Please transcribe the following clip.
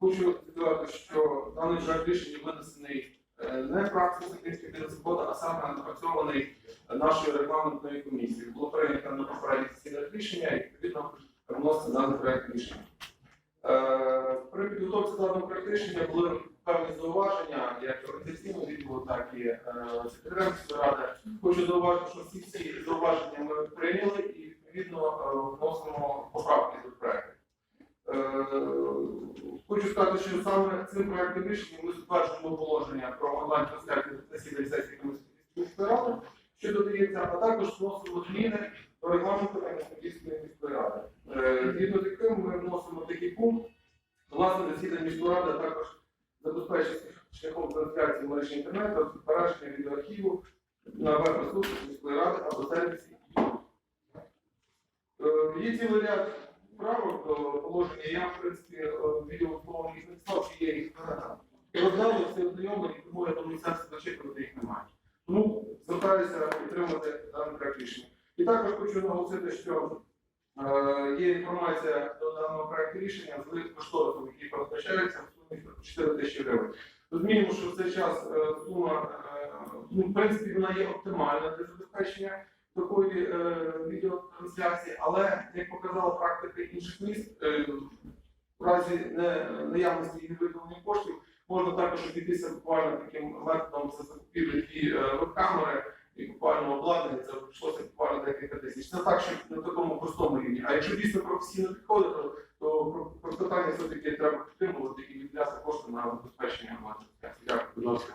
Хочу сказати, що даний проект рішення винесений е, не фракцією Української бізнес свобода, а саме напрацьований нашою регламентною комісією. Було прийнято на попередніх засіданнях рішення і відповідно вноситься даний проект рішення. Е, При підготовці даного проекту рішення були певні зауваження, як організаційного відділу, так і е, секретаря міської ради. Хочу зауважити, що всі ці зауваження ми прийняли і відповідно вносимо. Е, Хочу сказати, що саме цим проектом рішення ми затверджуємо положення про онлайн-трансляцію засідань сесії міської ради, що додається, а також вносимо зміни до регламенту Кам'янської міської ради. Е, Згідно з яким ми вносимо такий пункт, власне засідання міської ради також забезпечить шляхом трансляції мережі інтернету, збереження відеоархіву на веб-ресурсах міської ради або сервісі. Е, Є цілий ряд правок до положення. Я, в принципі, е, відео словом їх не писав, що є їх е, роздали, всі ознайомлені, тому я думаю, сенсу зачитувати їх немає. Тому звертаюся підтримати даний проект рішення. І також хочу наголосити, що е, є інформація до даного проекту рішення з кошторисом, який передбачається в сумі 4 тисячі гривень. Розуміємо, що в цей час е, сума, е, ну, в принципі, вона є оптимальна для забезпечення такої е, відеотрансляції, але як показала практика інших міст, е, в разі не, наявності і невиконання коштів можна також обійтися буквально таким методом за закупівлі дві е, веб-камери і буквально обладнання. Це прийшлося буквально декілька тисяч. Це так, що на такому простому рівні. А якщо дійсно професійно підходити, то, то про, про все-таки треба підтримувати і відв'язати кошти на забезпечення обладнання. Дякую, будь ласка,